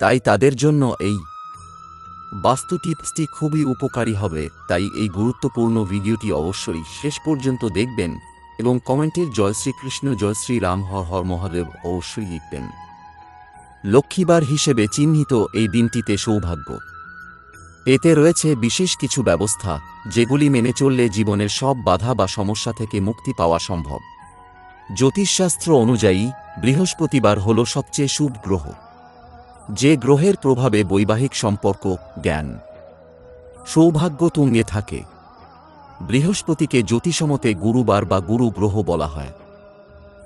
তাই তাদের জন্য এই বাস্তু টিপসটি খুবই উপকারী হবে, তাই এই গুরুত্বপূর্ণ ভিডিওটি অবশ্যই শেষ পর্যন্ত দেখবেন এবং কমেন্টের জয় শ্রীকৃষ্ণ, জয় শ্রী রাম হর হর মহাদেব অবশ্যই লিখবেন। লক্ষ্মীবার হিসেবে চিহ্নিত এই দিনটিতে সৌভাগ্য। এতে রয়েছে বিশেষ কিছু ব্যবস্থা, যেগুলি মেনে চললে জীবনের সব বাধা বা সমস্যা থেকে মুক্তি পাওয়া সম্ভব। জ্যোতিষশাস্ত্র অনুযায়ী, বৃহস্পতিবার হল সবচেয়ে শুভ গ্রহ। যে গ্রহের প্রভাবে বৈবাহিক সম্পর্ক, জ্ঞান। সৌভাগ্য তুঙ্গে থাকে। বৃহস্পতিকে জ্যোতিষমতে গুরুবার বা গুরু গ্রহ বলা হয়।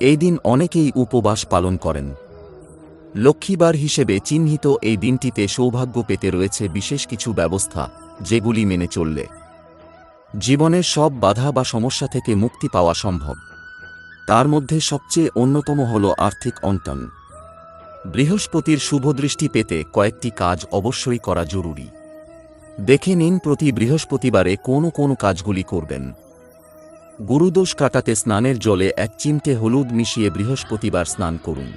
এই দিন অনেকেই উপবাস পালন করেন। লক্ষ্মীবার হিসেবে চিহ্নিত এই দিনটিতে সৌভাগ্য পেতে রয়েছে বিশেষ কিছু ব্যবস্থা, যেগুলি মেনে চললে জীবনের সব বাধা বা সমস্যা থেকে মুক্তি পাওয়া সম্ভব। তার মধ্যে সবচেয়ে অন্যতম হল আর্থিক অন্টন। বৃহস্পতির শুভদৃষ্টি পেতে কয়েকটি কাজ অবশ্যই করা জরুরি। দেখে নিন প্রতি বৃহস্পতিবারে কোন কোন কাজগুলি করবেন। গুরুদোষ কাটাতে স্নানের জলে এক চিমটে হলুদ মিশিয়ে বৃহস্পতিবার স্নান করুন।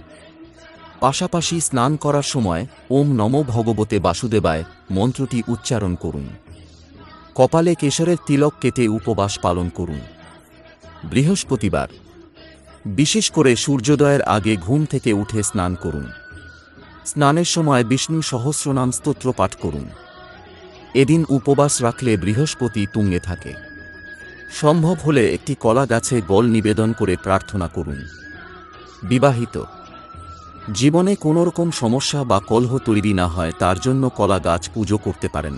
পাশাপাশি স্নান করার সময় ওম নম ভগবতে বাসুদেবায় মন্ত্রটি উচ্চারণ করুন। কপালে কেশরের তিলক কেটে উপবাস পালন করুন। বৃহস্পতিবার বিশেষ করে সূর্যোদয়ের আগে ঘুম থেকে উঠে স্নান করুন। স্নানের সময় বিষ্ণু সহস্রনাম স্তোত্র পাঠ করুন। এদিন উপবাস রাখলে বৃহস্পতি তুঙ্গে থাকে। সম্ভব হলে একটি কলা গাছে গল নিবেদন করে প্রার্থনা করুন। বিবাহিত। জীবনে কোনোরকম সমস্যা বা কলহ তৈরি না হয়, তার জন্য কলা গাছ পুজো করতে পারেন।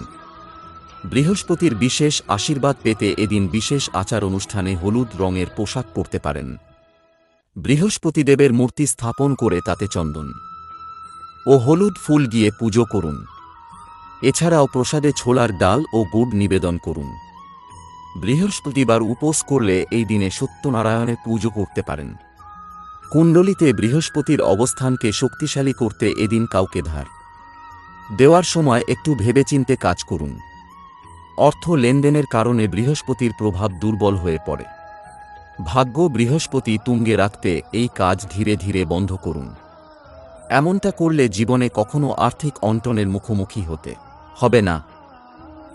বৃহস্পতির বিশেষ আশীর্বাদ পেতে এদিন বিশেষ আচার অনুষ্ঠানে হলুদ রঙের পোশাক পরতে পারেন। বৃহস্পতিদেবের মূর্তি স্থাপন করে তাতে চন্দন ও হলুদ ফুল গিয়ে পুজো করুন। এছাড়াও প্রসাদে ছোলার ডাল ও গুড় নিবেদন করুন। বৃহস্পতিবার উপোস করলে এই দিনে সত্যনারায়ণের পুজো করতে পারেন। কুণ্ডলিতে বৃহস্পতির অবস্থানকে শক্তিশালী করতে এদিন কাউকে ধার। দেওয়ার সময় একটু ভেবেচিন্তে কাজ করুন। অর্থ লেনদেনের কারণে বৃহস্পতির প্রভাব দুর্বল হয়ে পড়ে। ভাগ্য বৃহস্পতি তুঙ্গে রাখতে এই কাজ ধীরে ধীরে বন্ধ করুন। এমনটা করলে জীবনে কখনো আর্থিক অন্টনের মুখোমুখি হতে হবে না।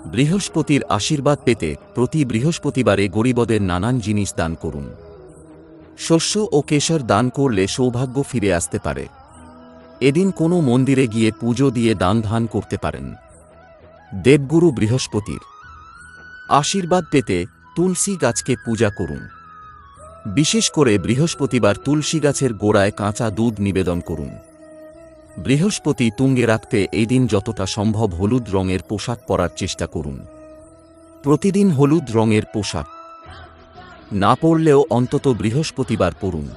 বৃহস্পতির আশীর্বাদ পেতে প্রতি বৃহস্পতিবারে গরিবদের নানান জিনিস দান করুন। শস্য ও কেশর দান করলে সৌভাগ্য ফিরে আসতে পারে। এদিন কোনো মন্দিরে গিয়ে পুজো দিয়ে দান ধান করতে পারেন। দেবগুরু বৃহস্পতির আশীর্বাদ পেতে তুলসী গাছকে পূজা করুন। বিশেষ করে বৃহস্পতিবার তুলসী গাছের গোড়ায় কাঁচা দুধ নিবেদন করুন। বৃহস্পতি তুঙ্গে রাখতে এই দিন যতটা সম্ভব হলুদ রঙের পোশাক পরার চেষ্টা করুন। প্রতিদিন হলুদ রঙের পোশাক। না পরলেও অন্তত বৃহস্পতিবার পরুন।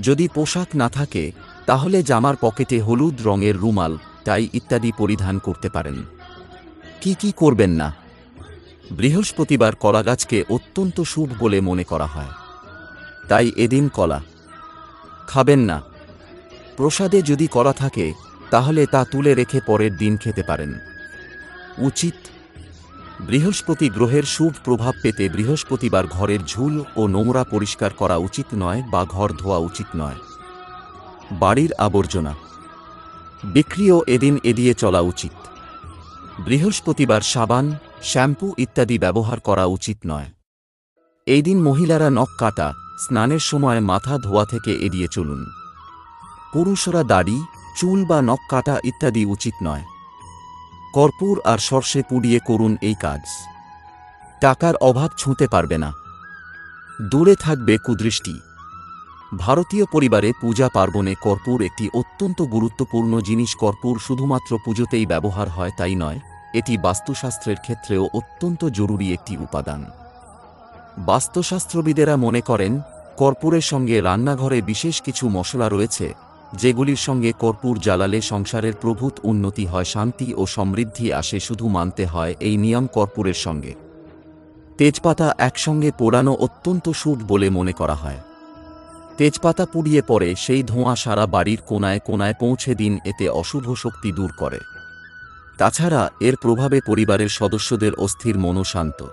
যদি পোশাক না থাকে, তাহলে জামার পকেটে হলুদ রঙের রুমাল, টাই ইত্যাদি পরিধান করতে পারেন। কি কি করবেন না? বৃহস্পতিবার কলা গাছকে অত্যন্ত শুভ বলে মনে করা হয়। তাই এদিন কলা। খাবেন না। প্রসাদে যদি কলা থাকে, তাহলে তা তুলে রেখে পরের দিন খেতে পারেন। উচিত বৃহস্পতি গ্রহের শুভ প্রভাব পেতে বৃহস্পতিবার ঘরের ঝুল ও নোংরা পরিষ্কার করা উচিত নয় বা ঘর ধোয়া উচিত নয়। বাড়ির আবর্জনা। বিক্রিও এদিন এড়িয়ে চলা উচিত। বৃহস্পতিবার সাবান, শ্যাম্পু ইত্যাদি ব্যবহার করা উচিত নয়। এই দিন মহিলারা নখ কাটা স্নানের সময় মাথা ধোয়া থেকে এড়িয়ে চলুন। পুরুষরা দাড়ি, চুল বা নখ কাটা ইত্যাদি উচিত নয়। কর্পূর আর সর্ষে পুড়িয়ে করুন এই কাজ। টাকার অভাব ছুঁতে পারবে না। দূরে থাকবে কুদৃষ্টি। ভারতীয় পরিবারে পূজা পার্বণে কর্পূর একটি অত্যন্ত গুরুত্বপূর্ণ জিনিস। কর্পূর শুধুমাত্র পুজোতেই ব্যবহার হয় তাই নয়, এটি বাস্তুশাস্ত্রের ক্ষেত্রেও অত্যন্ত জরুরি একটি উপাদান। বাস্তুশাস্ত্রবিদেরা মনে করেন, কর্পূরের সঙ্গে রান্নাঘরে বিশেষ কিছু মশলা রয়েছে, যেগুলির সঙ্গে কর্পূর জ্বালালে সংসারের প্রভূত উন্নতি হয়, শান্তি ও সমৃদ্ধি আসে, শুধু মানতে হয় এই নিয়ম কর্পূরের সঙ্গে। তেজপাতা একসঙ্গে পোড়ানো অত্যন্ত শুভ বলে মনে করা হয়। তেজপাতা পুড়িয়ে পরে সেই ধোঁয়া সারা বাড়ির কোনায় কোনায় পৌঁছে দিন, এতে অশুভ শক্তি দূর করে। তাছাড়া, এর প্রভাবে পরিবারের সদস্যদের অস্থির মনও শান্ত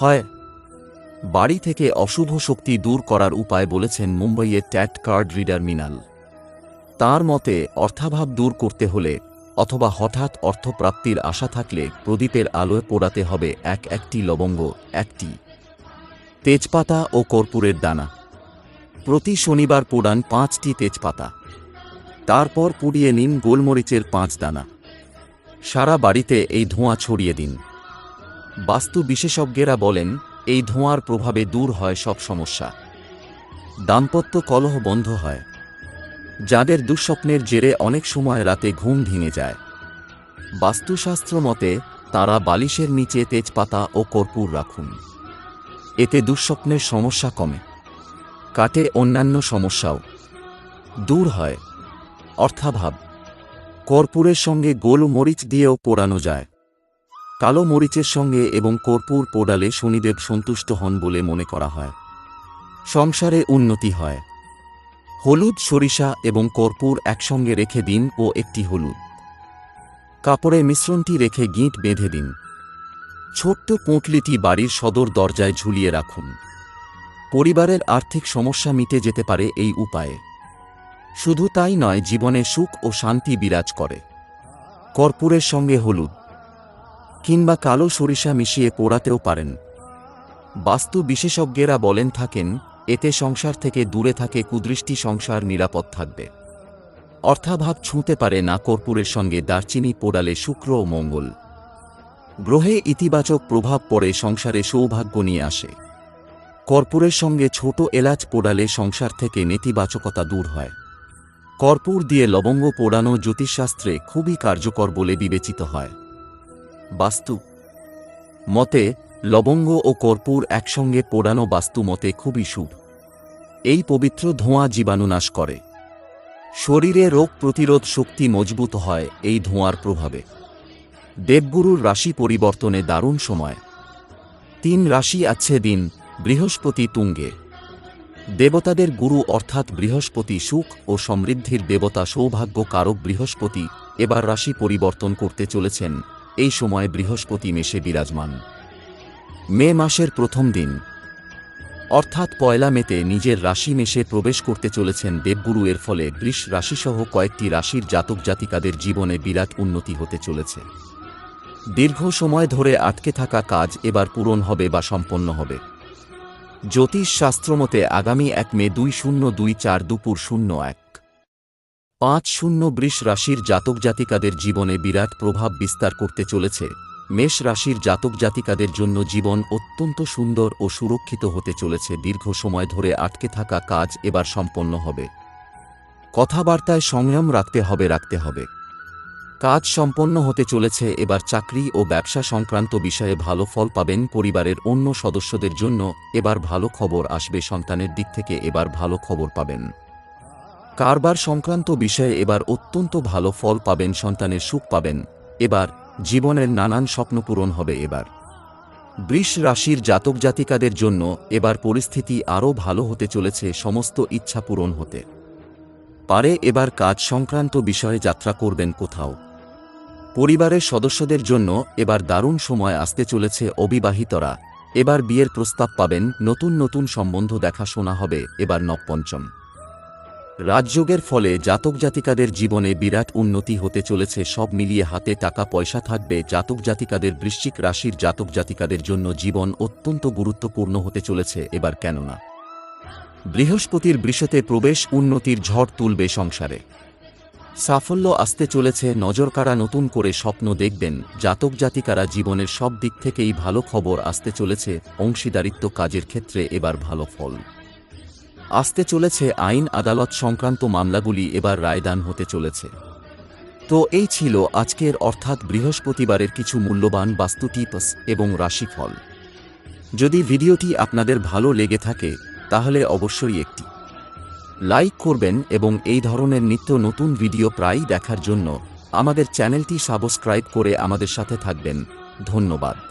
হয়। বাড়ি থেকে অশুভ শক্তি দূর করার উপায় বলেছেন মুম্বইয়ের ট্যাট কার্ড রিডার মিনাল। তার মতে, অর্থাভাব দূর করতে হলে অথবা হঠাৎ অর্থপ্রাপ্তির আশা থাকলে প্রদীপের আলোয় পোড়াতে হবে এক একটি লবঙ্গ, একটি। তেজপাতা ও কর্পূরের দানা। প্রতি শনিবার পোড়ান পাঁচটি তেজপাতা। তারপর পুড়িয়ে নিন গোলমরিচের পাঁচ দানা। সারা বাড়িতে এই ধোঁয়া ছড়িয়ে দিন। বাস্তু বিশেষজ্ঞেরা বলেন এই ধোঁয়ার প্রভাবে দূর হয় সব সমস্যা। দাম্পত্য কলহ বন্ধ হয়। যাদের দুঃস্বপ্নের জেরে অনেক সময় রাতে ঘুম ভেঙে যায়। বাস্তুশাস্ত্র মতে, তারা বালিশের নিচে তেজপাতা ও কর্পূর রাখুন। এতে দুঃস্বপ্নের সমস্যা কমে। কাটে অন্যান্য সমস্যাও। দূর হয়। অর্থাভাব। কর্পূরের সঙ্গে গোল মরিচ দিয়েও পোড়ানো যায়। কালো মরিচের সঙ্গে এবং কর্পূর পোড়ালে শনিদেব সন্তুষ্ট হন বলে মনে করা হয়। সংসারে উন্নতি হয়। হলুদ, সরিষা এবং কর্পূর একসঙ্গে রেখে দিন ও একটি হলুদ। কাপড়ে মিশ্রণটি রেখে গিঁট বেঁধে দিন। ছোট্ট পুঁটলিটি বাড়ির সদর দরজায় ঝুলিয়ে রাখুন। পরিবারের আর্থিক সমস্যা মিটে যেতে পারে এই উপায়ে। শুধু তাই নয়, জীবনে সুখ ও শান্তি বিরাজ করে। কর্পূরের সঙ্গে হলুদ। কিংবা কালো সরিষা মিশিয়ে পোড়াতেও পারেন। বাস্তু বিশেষজ্ঞেরা বলেন থাকেন, এতে সংসার থেকে দূরে থাকে কুদৃষ্টি, সংসার নিরাপদ থাকবে। অর্থাভাব ছুঁতে পারে না কর্পূরের সঙ্গে দারচিনি পোড়ালে শুক্র ও মঙ্গল। গ্রহে ইতিবাচক প্রভাব পড়ে, সংসারে সৌভাগ্য নিয়ে আসে। কর্পূরের সঙ্গে ছোট এলাচ পোড়ালে সংসার থেকে নেতিবাচকতা দূর হয়। কর্পূর দিয়ে লবঙ্গ পোড়ানো জ্যোতিষশাস্ত্রে খুবই কার্যকর বলে বিবেচিত হয়। বাস্তু। মতে, লবঙ্গ ও কর্পূর একসঙ্গে পোড়ানো বাস্তু মতে খুবই শুভ। এই পবিত্র ধোঁয়া জীবাণুনাশ করে। শরীরে রোগ প্রতিরোধ শক্তি মজবুত হয় এই ধোঁয়ার প্রভাবে। দেবগুরুর রাশি পরিবর্তনে দারুণ সময়। তিন রাশি আছে দিন, বৃহস্পতি তুঙ্গে। দেবতাদের গুরু অর্থাৎ বৃহস্পতি সুখ ও সমৃদ্ধির দেবতা সৌভাগ্য কারক বৃহস্পতি এবার রাশি পরিবর্তন করতে চলেছেন এই সময় বৃহস্পতি মেশে বিরাজমান। মে মাসের প্রথম দিন। অর্থাৎ পয়লা মেতে নিজের রাশি মেশে প্রবেশ করতে চলেছেন দেবগুরু। এর ফলে বৃষ রাশিসহ কয়েকটি রাশির জাতক জাতিকাদের জীবনে বিরাট উন্নতি হতে চলেছে। দীর্ঘ সময় ধরে আটকে থাকা কাজ এবার পূরণ হবে বা সম্পন্ন হবে। জ্যোতিষ শাস্ত্রমতে আগামী এক মে দুই শূন্য দুই চার দুপুর শূন্য এক। পাঁচ শূন্য বৃষ রাশির জাতক জাতিকাদের জীবনে বিরাট প্রভাব বিস্তার করতে চলেছে। মেষ রাশির জাতক জাতিকাদের জন্য জীবন অত্যন্ত সুন্দর ও সুরক্ষিত হতে চলেছে। দীর্ঘ সময় ধরে আটকে থাকা কাজ এবার সম্পন্ন হবে। কথাবার্তায় সংযম রাখতে হবে রাখতে হবে। কাজ সম্পন্ন হতে চলেছে, এবার চাকরি ও ব্যবসা সংক্রান্ত বিষয়ে ভালো ফল পাবেন পরিবারের অন্য সদস্যদের জন্য। এবার ভালো খবর আসবে, সন্তানের দিক থেকে এবার ভালো খবর পাবেন। কারবার সংক্রান্ত বিষয়ে এবার অত্যন্ত ভালো ফল পাবেন, সন্তানের সুখ পাবেন। এবার জীবনের নানান স্বপ্ন পূরণ হবে এবার। বৃষ রাশির জাতক জাতিকাদের জন্য এবার পরিস্থিতি আরও ভালো হতে চলেছে, সমস্ত ইচ্ছা পূরণ হতে। পারে এবার কাজ সংক্রান্ত বিষয়ে যাত্রা করবেন কোথাও। পরিবারের সদস্যদের জন্য এবার দারুণ সময় আসতে চলেছে অবিবাহিতরা। এবার বিয়ের প্রস্তাব পাবেন, নতুন নতুন সম্বন্ধ দেখাশোনা হবে, এবার নবপঞ্চম। রাজযোগের ফলে জাতক জাতিকাদের জীবনে বিরাট উন্নতি হতে চলেছে। সব মিলিয়ে হাতে টাকা পয়সা থাকবে। জাতক জাতিকাদের বৃশ্চিক রাশির জাতক জাতিকাদের জন্য জীবন অত্যন্ত গুরুত্বপূর্ণ হতে চলেছে। এবার কেননা বৃহস্পতির বৃষতে প্রবেশ, উন্নতির ঝড় তুলবে সংসারে। সাফল্য আসতে চলেছে। নজরকাড়া নতুন করে স্বপ্ন দেখবেন। জাতক জাতিকারা জীবনের সব দিক থেকেই ভালো খবর আসতে চলেছে। অংশীদারিত্ব কাজের ক্ষেত্রে এবার ভালো ফল। আসতে চলেছে আইন আদালত সংক্রান্ত মামলাগুলি এবার রায়দান হতে চলেছে। তো এই ছিল আজকের অর্থাৎ বৃহস্পতিবারের কিছু মূল্যবান বাস্তু টিপস এবং রাশিফল। যদি ভিডিওটি আপনাদের ভালো লেগে থাকে, তাহলে অবশ্যই একটি লাইক করবেন এবং এই ধরনের নিত্য নতুন ভিডিও প্রায়ই দেখার জন্য আমাদের চ্যানেলটি সাবস্ক্রাইব করে আমাদের সাথে থাকবেন। ধন্যবাদ।